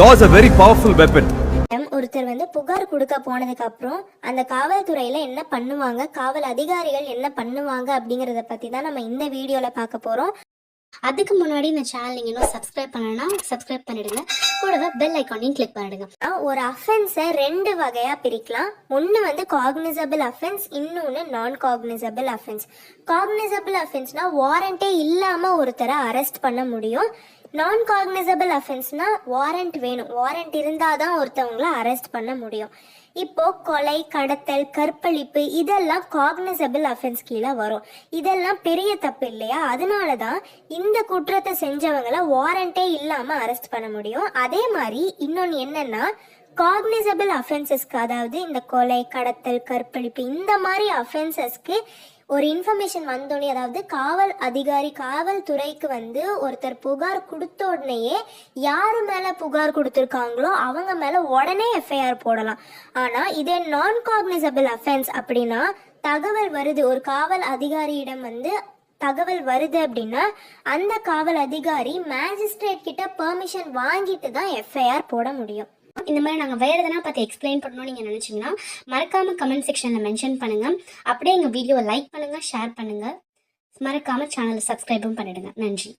Law is a very powerful ஒருத்தர் வந்து புகார் கொடுக்க போனதுக்கு அப்புறம் அந்த காவல்துறையில என்ன பண்ணுவாங்க காவல் அதிகாரிகள் என்ன பண்ணுவாங்க அப்படிங்கறத பத்தி தான் நம்ம இந்த வீடியோல பார்க்க போறோம். அதுக்கு முன்னாடி இந்த சேனல் நீங்க இன்னும் சப்ஸ்கிரைப் பண்ணலன்னா சப்ஸ்கிரைப் பண்ணிடுங்க. கூடவே பெல் ஐக்கானையும் கிளிக் பண்ணிடுங்க. ஒரு அஃபென்ஸை ரெண்டு வகையா பிரிக்கலாம். ஒன்று வந்து காக்னிசபிள் அஃபென்ஸ் இன்னொன்று நான் காக்னிசபிள் அஃபென்ஸ் காக்னிசபிள் அஃபென்ஸ்னா வாரண்டே இல்லாம ஒருத்தரை அரெஸ்ட் பண்ண முடியும். நான் காக்னிசபிள் அஃபென்ஸ்னா வாரண்ட் வேணும். வாரண்ட் இருந்தால் தான் ஒருத்தவங்கள அரெஸ்ட் பண்ண முடியும். இப்போ கொலை கடத்தல் கற்பழிப்பு இதெல்லாம் காக்னிசபிள் அஃபென்ஸ் கீழே வரும். இதெல்லாம் பெரிய தப்பு இல்லையா? அதனால தான் இந்த குற்றத்தை செஞ்சவங்கள வாரண்டே இல்லாம அரெஸ்ட் பண்ண முடியும். அதே அதே மாதிரி இன்னொன்று என்னன்னா காக்னிசபிள் அஃபென்சஸ்க்கு அதாவது இந்த கொலை கடத்தல் கற்பழிப்பு இந்த மாதிரி அஃபென்சஸ்க்கு ஒரு இன்ஃபர்மேஷன் வந்தோடனே அதாவது காவல் அதிகாரி காவல்துறைக்கு வந்து ஒருத்தர் புகார் கொடுத்த உடனேயே யாரு மேல புகார் கொடுத்துருக்காங்களோ அவங்க மேல உடனே எஃப்ஐஆர் போடலாம். ஆனா இதே நான் காக்னிசபிள் அஃபென்ஸ் அப்படின்னா தகவல் வருது. ஒரு காவல் அதிகாரியிடம் வந்து தகவல் வருது அப்படின்னா அந்த காவல் அதிகாரி மேஜிஸ்ட்ரேட் கிட்ட பெர்மிஷன் வாங்கிட்டு தான் எஃப்ஐஆர் போட முடியும். இந்த மாதிரி நாங்கள் வேறு எதனா பார்த்து எக்ஸ்பிளைன் பண்ணணும்னு நீங்கள் நினச்சிங்கன்னா மறக்காமல் கமெண்ட் செக்ஷனில் மென்ஷன் பண்ணுங்கள் அப்படியே எங்கள் வீடியோவை லைக் பண்ணுங்கள் ஷேர் பண்ணுங்கள் மறக்காமல் சேனலை சப்ஸ்கிரைபும் பண்ணிடுங்க. நன்றி.